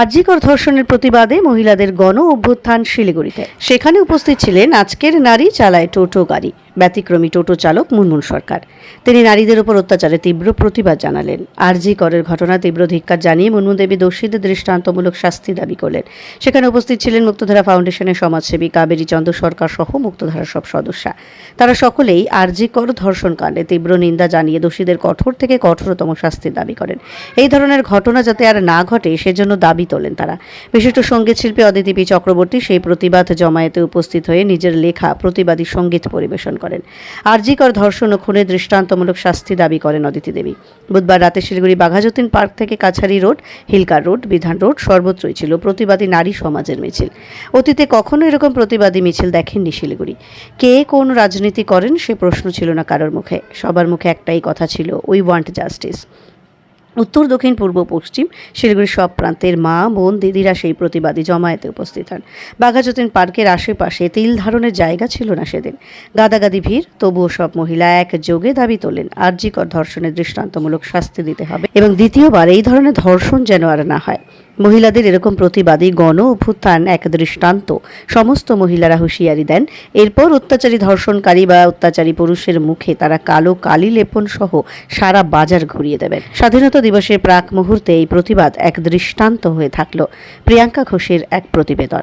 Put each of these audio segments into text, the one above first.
আরজিকর ধর্ষণের প্রতিবাদে মহিলাদের গণ অভ্যুত্থান শিলিগুড়িতে। সেখানে উপস্থিত ছিলেন আজকের নারী চালায় টোটো গাড়ি। ব্যতিক্রমী টোটো চালক মুনমুন সরকার। তিনি নারীদের উপর অত্যাচারে তীব্র প্রতিবাদ জানালেন। আরজি করের ঘটনা তীব্র ধিক্কার জানিয়ে মুনমুন দেবী দোষীদের দৃষ্টান্তমূলক শাস্তি দাবি করলেন। সেখানে উপস্থিত ছিলেন মুক্তধারা ফাউন্ডেশনের সমাজসেবী কাবেরী চন্দ্র সরকার সহ মুক্তধারার সব সদস্যা। তারা সকলেই আরজি কর ধর্ষণ কাণ্ডে তীব্র নিন্দা জানিয়ে দোষীদের কঠোর থেকে কঠোরতম শাস্তির দাবি করেন। এই ধরনের ঘটনা যাতে আর না ঘটে, সেজন্য দাবি তোলেন তারা। বিশিষ্ট সংগীত শিল্পী অদিতি চক্রবর্তী সেই প্রতিবাদ জমায়েতে উপস্থিত হয়ে নিজের লেখা প্রতিবাদী সংগীত পরিবেশন করেন। আরজিকর ধর্ষণ ও খুনের দৃষ্টান্তমূলক শাস্তি দাবি করেন অদিতি দেবী। বুধবার রাতে শিলিগুড়ি বাঘাযতীন পার্ক থেকে Kachari road, Hill Cart road, Bidhan road সর্বত্রই ছিল প্রতিবাদী নারী সমাজের মিছিল। অতীতে কখনো এরকম প্রতিবাদী মিছিল দেখেননি শিলিগুড়ি। কে কোন রাজনীতি করেন সে প্রশ্ন ছিল না কারোর মুখে। সবার মুখে একটাই কথা ছিল উই ওয়ান্ট জাস্টিস উত্তর, দক্ষিণ, পূর্ব, পশ্চিম শিলিগুড়ির সব প্রান্তের মা, বোন, দিদিরা সেই প্রতিবাদী জমায়েতে উপস্থিত হন। বাঘাযতীন পার্কের আশেপাশে তিল ধারণের জায়গা ছিল না সেদিন। গাদাগাদি ভিড়, তবুও সব মহিলা একযোগে দাবি তোলেন, আর্যিকর ধর্ষণের দৃষ্টান্তমূলক শাস্তি দিতে হবে এবং দ্বিতীয়বার এই ধরনের ধর্ষণ যেন আর না হয়। মহিলাদের এরকম প্রতিবাদী গণ অভ্যুত্থান এক দৃষ্টান্ত। সমস্ত মহিলারা হুঁশিয়ারি দেন। এরপর অত্যাচারী ধর্ষণকারী বা অত্যাচারী পুরুষের মুখে তারা কালো কালি লেপন সহ সারা বাজার ঘুরিয়ে দেবেন। স্বাধীনতা দিবসের প্রাক মুহূর্তে এই প্রতিবাদ এক দৃষ্টান্ত হয়ে থাকল। প্রিয়াঙ্কা ঘোষের এক প্রতিবেদন।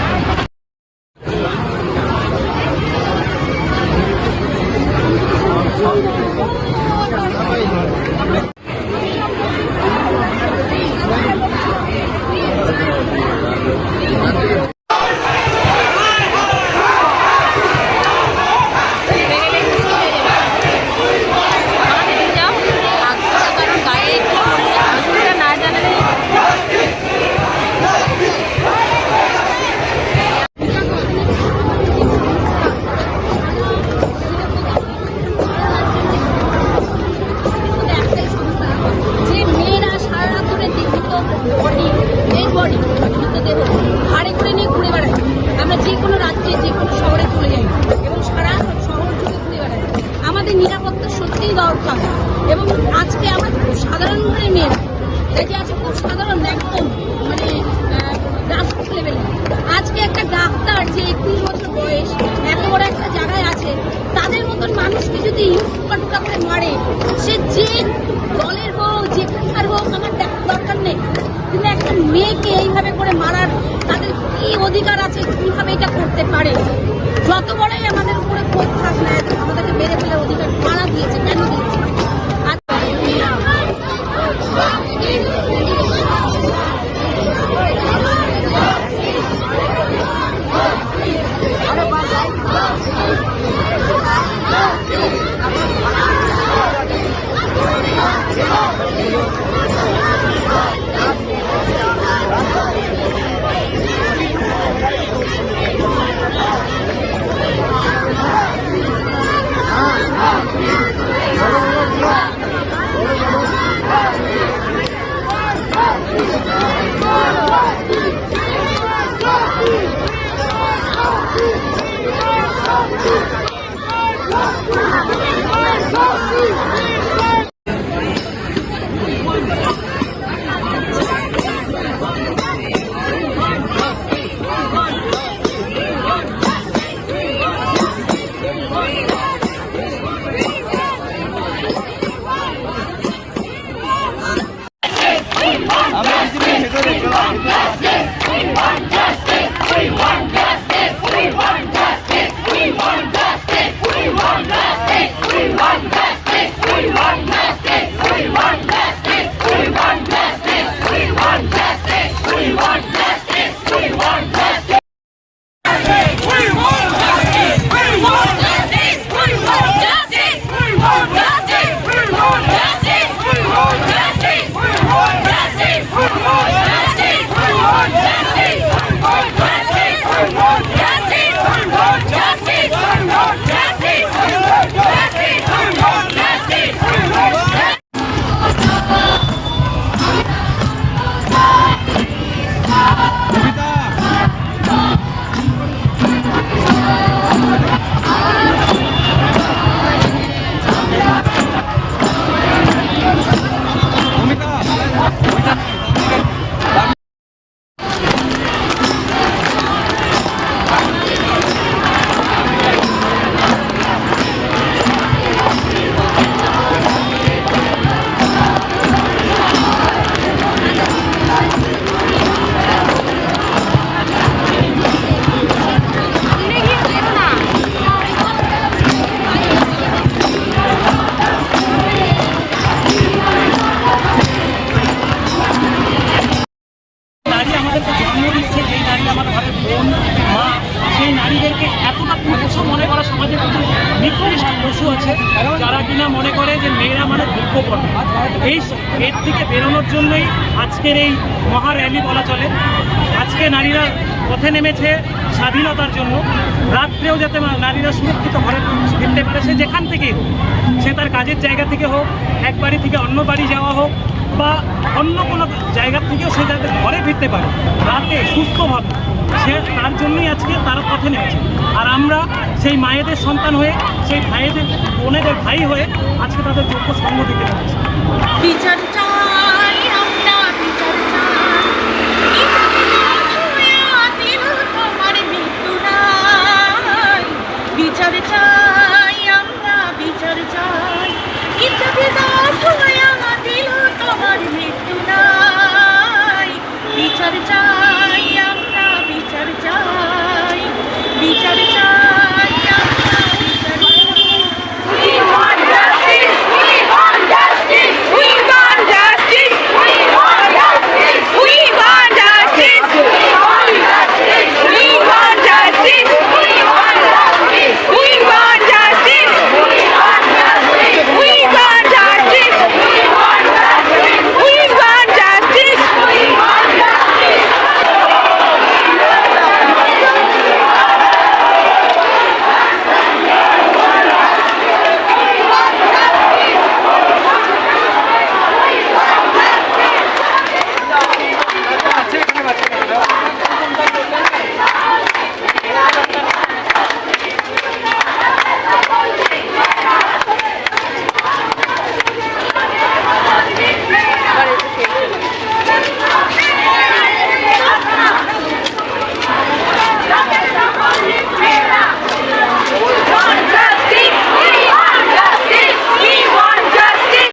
দরকার এবং আজকে আমরা খুব সাধারণ ঘরে মেয়েরা দেখে আছে খুব সাধারণ, একদম মানে গ্রাসরুট লেভেলে আজকে একটা ডাক্তার যে একুশ বছর বয়স, এত বড় একটা জায়গায় আছে, তাদের মতন মানুষকে যদি টুকা টুকা করে মারে, সে যে দলের হোক যেখানকার হোক, আমার দরকার নেই। কিন্তু একটা মেয়েকে এইভাবে করে মারার তাদের কি অধিকার আছে? কীভাবে এটা করতে পারে? যত বড়ই আমাদের উপরে ক্ষোভ থাক না আমাদেরকে Brasil! মানে এই এর থেকে বেরোনোর জন্যই আজকের এই মহা র্যালি বলা চলে। আজকে নারীরা পথে নেমেছে স্বাধীনতার জন্য। রাত্রেও যাতে নারীরা সুরক্ষিত ঘরে ফিরতে পারে সে যেখান থেকেই হোক। সে তার কাজের জায়গা থেকে হোক, এক বাড়ি থেকে অন্য বাড়ি যাওয়া হোক বা অন্য কোনো জায়গা থেকেও সে যাতে ঘরে ফিরতে পারে, রাতে সুস্থভাবে সে তার জন্যই আজকে তারা পথে নেমেছে। আর আমরা সেই মায়েদের সন্তান হয়ে, সেই ভাইয়েদের বোনেদের ভাই হয়ে আজকে তাদের যোগ্য সঙ্গ দিতে পেরেছি।